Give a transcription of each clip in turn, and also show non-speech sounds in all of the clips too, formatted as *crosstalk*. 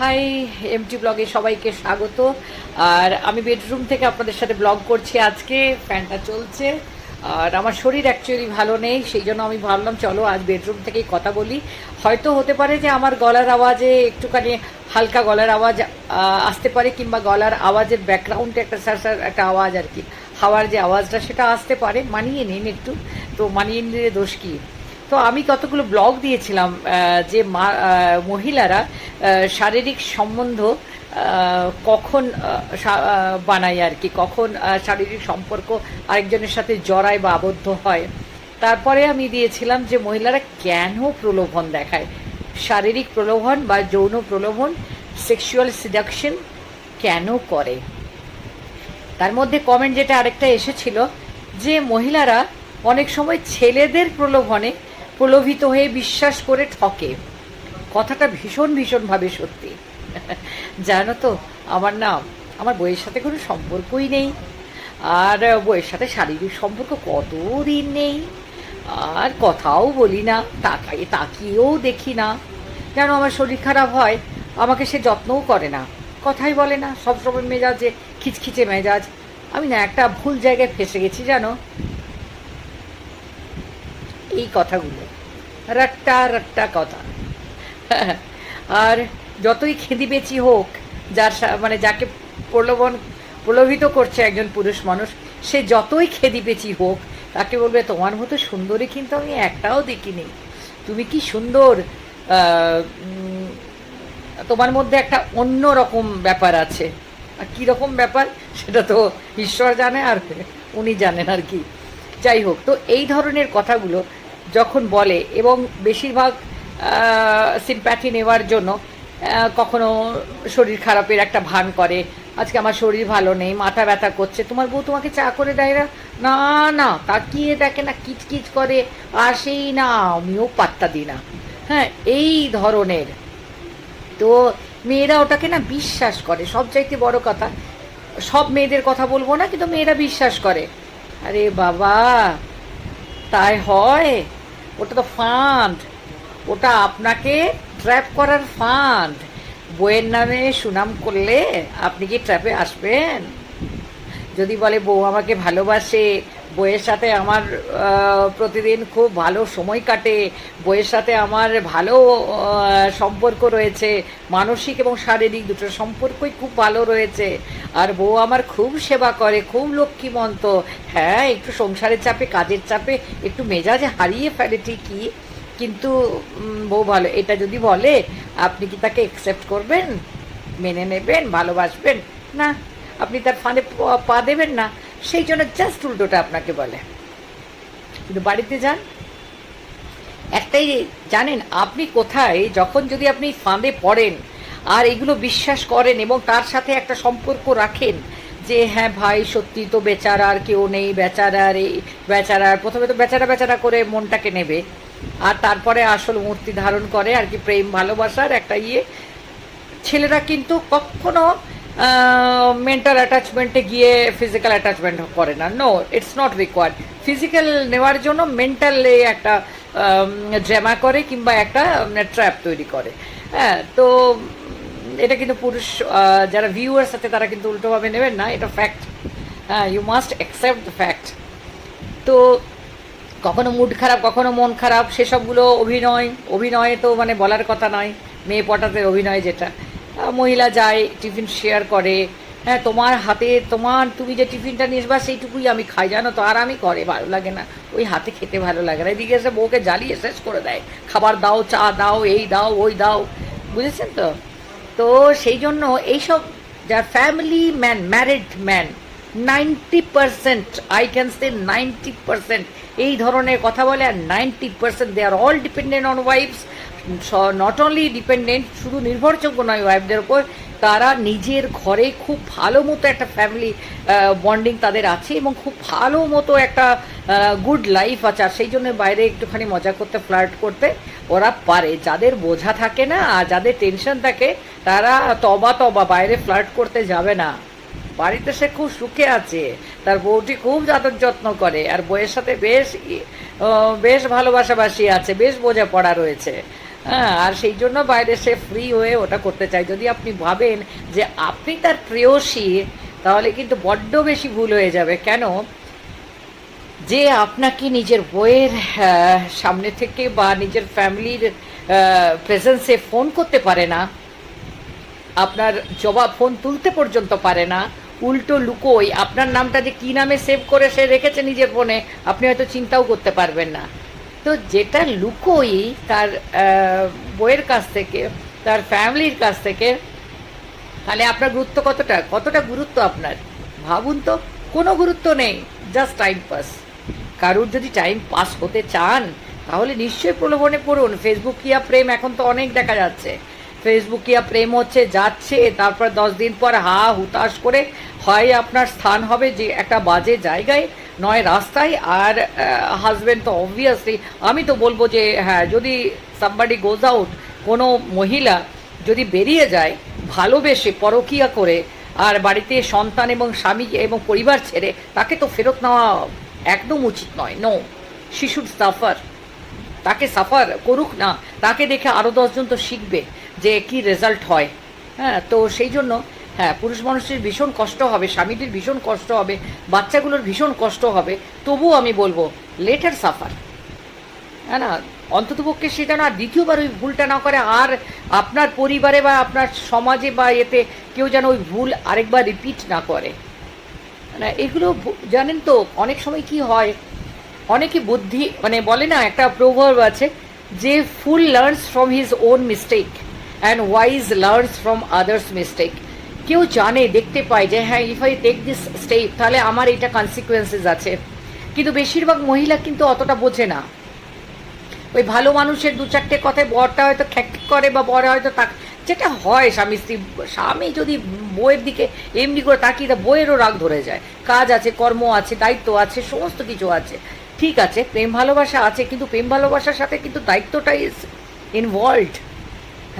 High MT ব্লগে সবাইকে স্বাগত। আর আমি বেডরুম থেকে আপনাদের সাথে ব্লগ করছি আজকে, ফ্যানটা চলছে। আর আমার শরীর অ্যাকচুয়ালি ভালো নেই, সেই জন্য আমি ভাবলাম চলো আজ বেডরুম থেকেই কথা বলি। হয়তো হতে পারে যে আমার গলার আওয়াজে একটুখানি হালকা গলার আওয়াজ আসতে পারে, কিংবা গলার আওয়াজের ব্যাকগ্রাউন্ডে একটা স্যার স্যার, একটা আওয়াজ আর কি। হাওয়ার যে আওয়াজটা সেটা আসতে পারে, মানিয়ে নিন একটু। তো মানিয়ে নিলে দোষ কী? তো আমি কতগুলো ব্লগ দিয়েছিলাম যে মহিলারা শারীরিক সম্বন্ধ কখন বানায় আর কি, কখন শারীরিক সম্পর্ক আরেকজনের সাথে জড়ায় বা আবদ্ধ হয়। তারপরে আমি দিয়েছিলাম যে মহিলারা কেন প্রলোভন দেখায়? শারীরিক প্রলোভন বা যৌন প্রলোভন সেক্সুয়াল সিডাকশন কেন করে? তার মধ্যে কমেন্ট যেটা আরেকটা এসেছিল যে মহিলারা অনেক সময় ছেলেদের প্রলোভনে প্রলোভিত হয়ে বিশ্বাস করে ঠকে। কথাটা ভীষণ ভীষণভাবে সত্যি। জানো তো, আমার না, আমার বইয়ের সাথে কোনো সম্পর্কই নেই। আর বইয়ের সাথে শারীরিক সম্পর্ক কতদিন নেই? আর কথাও বলি না তাকাই তাকিয়েও দেখি না। যেন আমার শরীর খারাপ হয়? আমাকে সে যত্নও করে না। কথাই বলে না, সবসময় মেজাজে খিচখিচে মেজাজ। আমি না একটা ভুল জায়গায় ফেসে গেছি, জানো? এই কথাগুলো। রাট্টা রাট্টা কথা। আর যতই খেদি বেচি হোক, যার মানে যাকে প্রলোভন, প্রলোভিত করছে একজন পুরুষ মানুষ, সে যতই খেদি পেচি হোক, তাকে বলবে, তোমার মতো সুন্দরী কিন্তু আমি একটাও দেখিনি। তুমি কি সুন্দর? তোমার মধ্যে একটা অন্য রকম ব্যাপার আছে। আর কী রকম ব্যাপার, সেটা তো ঈশ্বর জানে আর উনি জানেন আর কি। যাই হোক, তো এই ধরনের কথাগুলো যখন বলে এবং বেশিরভাগ সিম্প্যাথি নেওয়ার জন্য কখনো শরীর খারাপের একটা ভান করে, আজকে আমার শরীর ভালো নেই, মাথা ব্যথা করছে, তোমার বউ তোমাকে চা করে দেয় না? না না, তাকিয়ে দেখে না, কিচকিচ করে, আসেই না, আমিও পাত্তা দিই না। হ্যাঁ এই ধরনের। তো মেয়েরা ওটাকে না বিশ্বাস করে, সব চাইতে বড় কথা, সব মেয়েদের কথা বলব না, কিন্তু মেয়েরা বিশ্বাস করে। আরে বাবা, তাই হয়? ওটা তো ফান্ড। ওটা আপনাকে ট্র্যাপ করার ফান্ড। বইয়ের নামে সুনাম করলে আপনি কি ট্র্যাপে আসবেন? যদি বলে বউ আমাকে ভালোবাসে বইয়ের সাথে আমার প্রতিদিন খুব ভালো সময় কাটে। বইয়ের সাথে আমার ভালো সম্পর্ক রয়েছে। মানসিক এবং শারীরিক দুটো সম্পর্কই খুব ভালো রয়েছে। আর বউ আমার খুব সেবা করে, খুব লক্ষ্মীমন্ত। হ্যাঁ একটু সংসারের চাপে, কাজের চাপে, একটু মেজাজে হারিয়ে ফেলে ঠিকই। কিন্তু বউ ভালো, এটা যদি বলে, আপনি কি তাকে অ্যাকসেপ্ট করবেন? মেনে নেবেন? ভালোবাসবেন? না। আপনি তার ফাঁদে প- পা দেবেন না। সেই জন্য জাস্ট উল্টোটা আপনাকে বলে। কিন্তু বাড়িতে যান। একটাই জানেন, আপনি কোথায়, যখন যদি আপনি ফাঁদে পড়েন, আর এগুলো বিশ্বাস করেন এবং তার সাথে একটা সম্পর্ক রাখেন যে হ্যাঁ ভাই, সত্যি তো বেচারা, আর কেউ নেই বেচারার এই বেচারার প্রথমে তো বেচারা বেচারা করে মনটাকে নেবে। আর তারপরে আসল মূর্তি ধারণ করে, আর কি প্রেম, ভালোবাসার একটা ইয়ে। ছেলেরা কিন্তু কখনো মেন্টাল অ্যাটাচমেন্টে গিয়ে ফিজিক্যাল অ্যাটাচমেন্ট করে না। No it's not required physical নেওয়ার জন্য মেন্টালে একটা ড্রামা করে কিংবা একটা ট্র্যাপ তৈরি করে। হ্যাঁ তো এটা কিন্তু পুরুষ যারা ভিউয়ার্স আছে তারা কিন্তু উল্টোভাবে নেবেন না, এটা ফ্যাক্ট হ্যাঁ you must accept the fact তো, কখনো মুড খারাপ, কখনো মন খারাপ, সেসবগুলো অভিনয়, অভিনয়ে তো মানে বলার কথা নয়। মেয়ে পটাতে অভিনয় যেটা। মহিলা যায়, টিফিন শেয়ার করে। হ্যাঁ তোমার হাতে, তোমার, তুমি যে টিফিনটা নিয়ে আসবা, সেইটুকুই আমি খাই, জানো তো? আর আমি করে ভালো লাগে না। ওই হাতে খেতে ভালো লাগে না। এদিকে এসে বউকে জ্বালিয়ে শেষ করে দেয়। খাবার দাও, চা দাও, এই দাও, ওই দাও। বুঝেছেন তো? তো সেই জন্য এইসব, যা family man married man ninety percent I can say ninety percent এই ধরনের কথা বলে আর ninety percent they are all dependent on wives not only dependent শুধু নির্ভরযোগ্য নয় ওয়াইফদের উপর তারা নিজের ঘরে খুব ভালো মতো একটা ফ্যামিলি বন্ডিং তাদের আছে এবং খুব ভালো মতো একটা গুড লাইফ আছে। আর সেই জন্য বাইরে একটুখানি মজা করতে ফ্লার্ট করতে ওরা পারে। যাদের বোঝা থাকে না আর যাদের টেনশন থাকে, তারা তবা তবা বাইরে ফ্লার্ট করতে যাবে না। বাড়িতে সে খুব সুখে আছে, তার বউটি খুব আদর যত্ন করে, আর বউয়ের সাথে বেশ বেশ ভালোবাসাবাসি আছে, বেশ বোঝাপড়া রয়েছে। হ্যাঁ আর সেই জন্য বাইরে সে ফ্রি হয়ে ওটা করতে চায়। যদি আপনি ভাবেন যে আপনি তার প্রেয়সী, তাহলে কিন্তু বড্ড বেশি ভুল হয়ে যাবে। কেন? যে আপনাকে নিজের বইয়ের সামনে থেকে বা নিজের ফ্যামিলির প্রেজেন্সে ফোন করতে পারে না, আপনার জবাব ফোন তুলতে পর্যন্ত পারে না, উল্টো লুকোই আপনার নামটা যে কী নামে সেভ করে সে রেখেছে নিজের ফোনে আপনি হয়তো চিন্তাও করতে পারবেন না। তো যেটা লুকোই তার বইয়ের কাছ থেকে, তার ফ্যামিলির কাছ থেকে, তাহলে আপনার গুরুত্ব কতটা? কতটা গুরুত্ব আপনার? ভাবুন তো, কোনো গুরুত্ব নেই জাস্ট টাইম পাস কারুর যদি টাইম পাস হতে চান, তাহলে নিশ্চয়ই প্রলোভনে পড়ুন। ফেসবুকিয়া প্রেম এখন তো অনেক দেখা যাচ্ছে। ফেসবুক ফেসবুকিয়া প্রেম হচ্ছে, যাচ্ছে, তারপর দশ দিন পর হা হুতাশ করে হয় আপনার স্থান হবে যে একটা বাজে জায়গায়। নয় রাস্তায়, আর হাজব্যান্ড তো অবভিয়াসলি আমি তো বলব যে হ্যাঁ যদি সামবাডি গোজ আউট কোনো মহিলা যদি বেরিয়ে যায়, ভালোবেসে, পরকিয়া করে, আর বাড়িতে সন্তান এবং স্বামী এবং পরিবার ছেড়ে, তাকে তো ফেরত নেওয়া একদম উচিত নয়। নো শিশুর সাফার তাকে সাফার করুক না, তাকে দেখে আরও দশজন তো শিখবে যে কি রেজাল্ট হয়। হ্যাঁ তো সেই জন্য হ্যাঁ পুরুষ মানুষের ভীষণ কষ্ট হবে, স্বামীটির ভীষণ কষ্ট হবে, বাচ্চাগুলোর ভীষণ কষ্ট হবে। তবুও আমি বলব লেটার সাফার হ্যাঁ না, অন্ততপক্ষে সেটা না, দ্বিতীয়বার ওই ভুলটা না করে, আর আপনার পরিবারে বা আপনার সমাজে বা এতে কেউ যেন ওই ভুল আরেকবার রিপিট না করে। না, এগুলো জানেন তো, অনেক সময় কি হয়, অনেকে বুদ্ধি মানে বলে না, একটা প্রভাব আছে, যে fool learns from his own mistake and wise learns from others mistake কেউ জানে, দেখতে পায় যে হ্যাঁ if I take this step তাহলে আমার এটা কনসিকুয়েন্সেস আছে। কিন্তু বেশিরভাগ মহিলা কিন্তু অতটা বোঝে না। ওই ভালো মানুষের দু চারটে কথায় বরটা হয়তো খ্যাক করে বা বর হয়তো তাক, যেটা হয় স্বামী স্ত্রী, স্বামী যদি বইয়ের দিকে এমনি করে তাকিয়ে তা বইয়েরও রাগ ধরে যায়। কাজ আছে, কর্ম আছে, দায়িত্ব আছে, সমস্ত কিছু আছে। ঠিক আছে, প্রেম ভালোবাসা আছে, কিন্তু প্রেম ভালোবাসার সাথে কিন্তু দায়িত্বটা ইজ ইনভলভড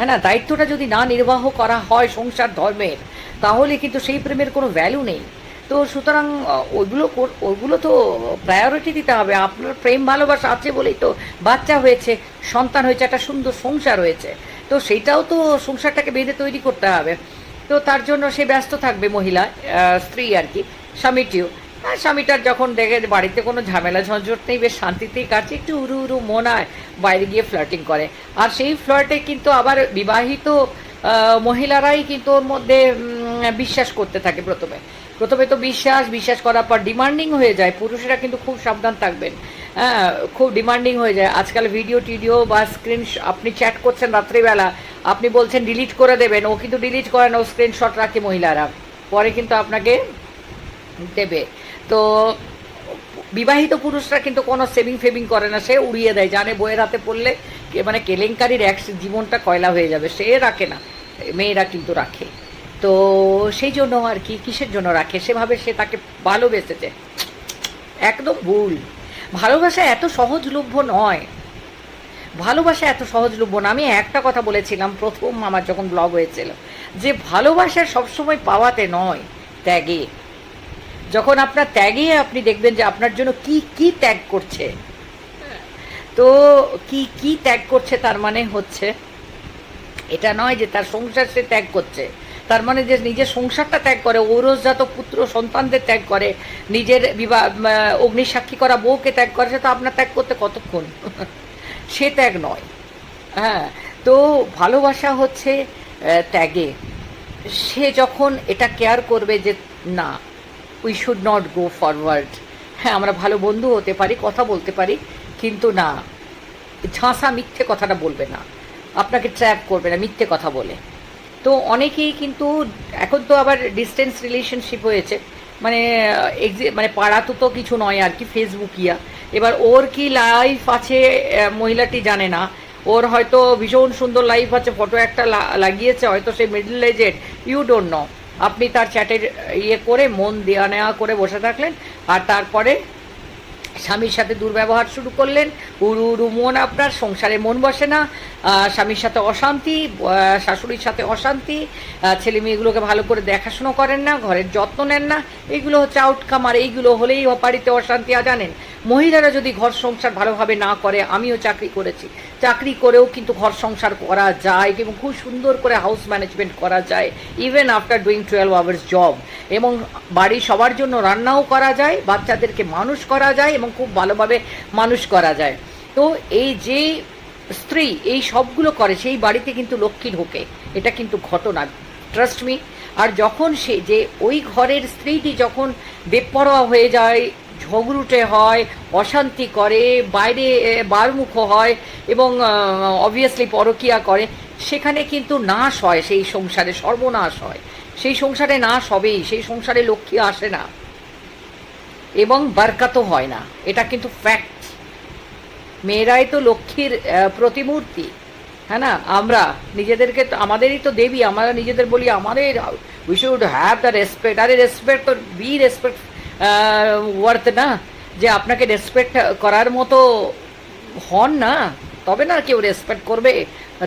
হ্যাঁ না, দায়িত্বটা যদি না নির্বাহ করা হয় সংসার ধর্মের, তাহলে কিন্তু সেই প্রেমের কোনো ভ্যালু নেই। তো সুতরাং ওইগুলো ওইগুলো তো প্রায়োরিটি দিতে হবে। আপনার প্রেম ভালোবাসা আছে বলেই তো বাচ্চা হয়েছে, সন্তান হয়েছে, একটা সুন্দর সংসার হয়েছে। তো সেইটাও তো সংসারটাকে বেঁধে তৈরি করতে হবে। তো তার জন্য সে ব্যস্ত থাকবে মহিলা স্ত্রী আর কি স্বামীটিও আর স্বামীটার যখন দেখে বাড়িতে কোনো ঝামেলা ঝঞ্ঝট নেই, বেশ শান্তিতেই কাটছে, একটু উরু উরু মন হয় বাইরে গিয়ে ফ্লার্টিং করে। আর সেই ফ্লার্টে কিন্তু আবার বিবাহিত মহিলারাই কিন্তু ওর মধ্যে বিশ্বাস করতে থাকে প্রথমে। প্রথমে তো বিশ্বাস বিশ্বাস করার পর ডিমান্ডিং হয়ে যায়। পুরুষেরা কিন্তু খুব সাবধান থাকবেন। হ্যাঁ খুব ডিমান্ডিং হয়ে যায়। আজকাল ভিডিও টিডিও বা স্ক্রিন আপনি চ্যাট করছেন রাত্রিবেলা, আপনি বলছেন ডিলিট করে দেবেন, ও কিন্তু ডিলিট করে না, ও স্ক্রিনশট রাখে মহিলারা। পরে কিন্তু আপনাকে দেবে। তো বিবাহিত পুরুষরা কিন্তু কোনো সেভিং ফেভিং করে না, সে উড়িয়ে দেয়, জানে বইয়ের হাতে পড়লে মানে কেলেঙ্কারির এক জীবনটা কয়লা হয়ে যাবে, সে রাখে না, মেয়েরা কিন্তু রাখে। তো সেই জন্য আর কি, কিসের জন্য রাখে? সেভাবে সে তাকে ভালোবেসেছে। একদম ভুল। ভালোবাসা এত সহজলভ্য নয়। ভালোবাসা এত সহজলভ্য না। আমি একটা কথা বলেছিলাম প্রথম আমার যখন ব্লগ হয়েছিল, যে ভালোবাসা সবসময় পাওয়াতে নয়, ত্যাগে। যখন আপনার ত্যাগে আপনি দেখবেন যে আপনার জন্য কি কি ত্যাগ করছে। তো কি কি ত্যাগ করছে তার মানে হচ্ছে, এটা নয় যে তার সংসার সে ত্যাগ করছে। তার মানে যে নিজের সংসারটা ত্যাগ করে, ঔরসজাত পুত্র সন্তানদের ত্যাগ করে, নিজের বিবাহ অগ্নিসাক্ষী করা বউকে ত্যাগ করে, সে তো আপনার ত্যাগ করতে কতক্ষণ? *laughs* সে ত্যাগ নয়। হ্যাঁ তো ভালোবাসা হচ্ছে ত্যাগে। সে যখন এটা কেয়ার করবে যে না we should not go forward হ্যাঁ আমরা ভালো বন্ধু হতে পারি, কথা বলতে পারি, কিন্তু না, ঝাঁসা মিথ্যে কথাটা বলবে না। আপনাকে ট্র্যাপ করবে না, মিথ্যে কথা বলে। তো অনেকেই কিন্তু, এখন তো আবার ডিস্টেন্স রিলেশনশিপ হয়েছে মানে মানে পাড়াতো তো তো কিছু নয় আর কি ফেসবুকিয়া এবার ওর কি লাইফ আছে মহিলাটি জানে না। ওর হয়তো ভীষণ সুন্দর লাইফ আছে ফটো একটা লাগিয়েছে, হয়তো সে middle aged you don't know আপনি তার চ্যাটের ইয়ে করে, মন দেওয়া নেওয়া করে বসে থাকলেন, আর তারপরে স্বামীর সাথে দুর্ব্যবহার শুরু করলেন। উরু উরু মন আপনার, সংসারে মন বসে না। স্বামীর সাথে অশান্তি শাশুড়ির সাথে অশান্তি ছেলে মেয়েগুলোকে ভালো করে দেখাশুনো করেন না, ঘরের যত্ন নেন না, এইগুলো হচ্ছে আউটকাম আর এইগুলো হলেই বাড়িতে অশান্তি জানেন, মহিলারা যদি ঘর সংসার ভালোভাবে না করে, আমিও চাকরি করেছি। চাকরি করেও কিন্তু ঘর সংসার করা যায় এবং খুব সুন্দর করে হাউস ম্যানেজমেন্ট করা যায় even after doing twelve hours job এবং বাড়ি সবার জন্য রান্নাও করা যায়, বাচ্চাদেরকে মানুষ করা যায় এবং খুব ভালোভাবে মানুষ করা যায়। তো এই যে স্ত্রী এই সবগুলো করে, সেই বাড়িতে কিন্তু লক্ষ্মী ঢোকে। এটা কিন্তু ঘটনা ট্রাস্ট মি আর যখন সে, যে ওই ঘরের স্ত্রীটি যখন বেপরোয়া হয়ে যায়, ঝগড়ুটে হয়, অশান্তি করে, বাইরে বারমুখ হয় এবং অবভিয়াসলি পরকিয়া করে, সেখানে কিন্তু নাশ হয় সেই সংসারে, সর্বনাশ হয়। সেই সংসারে নাশ হবেই, সেই সংসারে লক্ষ্মী আসে না। এবং বারকাতও হয় না। এটা কিন্তু ফ্যাক্ট মেয়েরাই তো লক্ষ্মীর প্রতিমূর্তি। হ্যাঁ না? আমরা নিজেদেরকে তো, আমাদেরই তো দেবী, আমরা নিজেদের বলি আমাদের we should have the respect আরে respect to be respect worth না। যে আপনাকে রেসপেক্ট করার মতো হন না। তবে না কেউ রেসপেক্ট করবে।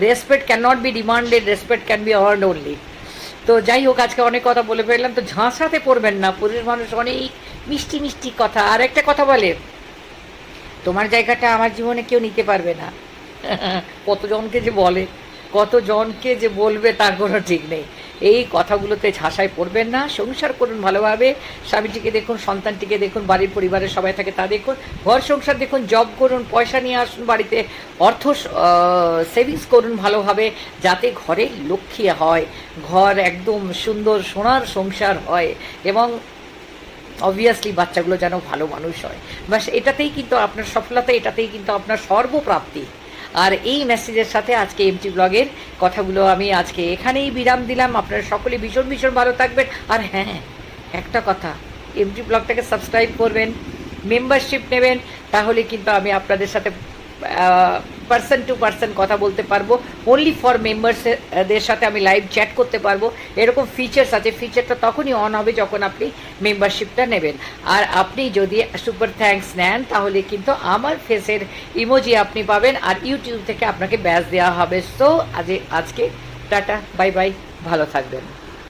Respect can not be demanded respect can be earn only তো যাই হোক, আজকে অনেক কথা বলে ফেললাম। তো ঝাঁসাতে পড়বেন না। পুরুষ মানুষ অনেক মিষ্টি মিষ্টি কথা। আর একটা কথা বলে তোমার জায়গাটা আমার জীবনে কেউ নিতে পারবে না। কতজনকে যে বলে কতজনকে যে বলবে তার কোনো ঠিক নেই। এই কথাগুলোতে ঝাঁসায় পড়বেন না, সংসার করুন ভালোভাবে। স্বামীটিকে দেখুন, সন্তানটিকে দেখুন, বাড়ির পরিবারের সবাই থাকে তা দেখুন। ঘর সংসার দেখুন, জব করুন, পয়সা নিয়ে আসুন বাড়িতে, অর্থ সেভিংস করুন ভালোভাবে, যাতে ঘরে লক্ষ্মী হয়, ঘর একদম সুন্দর সোনার সংসার হয় এবং অবভিয়াসলি বাচ্চাগুলো যেন ভালো মানুষ হয়। বাস এটাতেই কিন্তু আপনার সফলতা, এটাতেই কিন্তু আপনার সর্বপ্রাপ্তি। আর এই মেসেজের সাথে আজকে এমটি ব্লগের কথাগুলো আমি আজকে এখানেই বিরাম দিলাম। আপনারা সকলে ভীষণ ভীষণ ভালো থাকবেন। আর হ্যাঁ একটা কথা এমটি ব্লগটাকে সাবস্ক্রাইব করবেন মেম্বারশিপ নেবেন, তাহলে কিন্তু আমি আপনাদের সাথে পার্সন টু পার্সন কথা বলতে পারব। অনলি ফর মেম্বার্সদের সাথে আমি লাইভ চ্যাট করতে পারব। এরকম ফিচার্স আছে। ফিচারটা তখনই অন হবে যখন আপনি মেম্বারশিপটা নেবেন। আর আপনি যদি সুপার থ্যাঙ্কস নেন, তাহলে কিন্তু আমার ফেসের ইমোজি আপনি পাবেন আর ইউটিউব থেকে আপনাকে ব্যাচ দেওয়া হবে। সো আজ আজকে টাটা বাই বাই ভালো থাকবেন।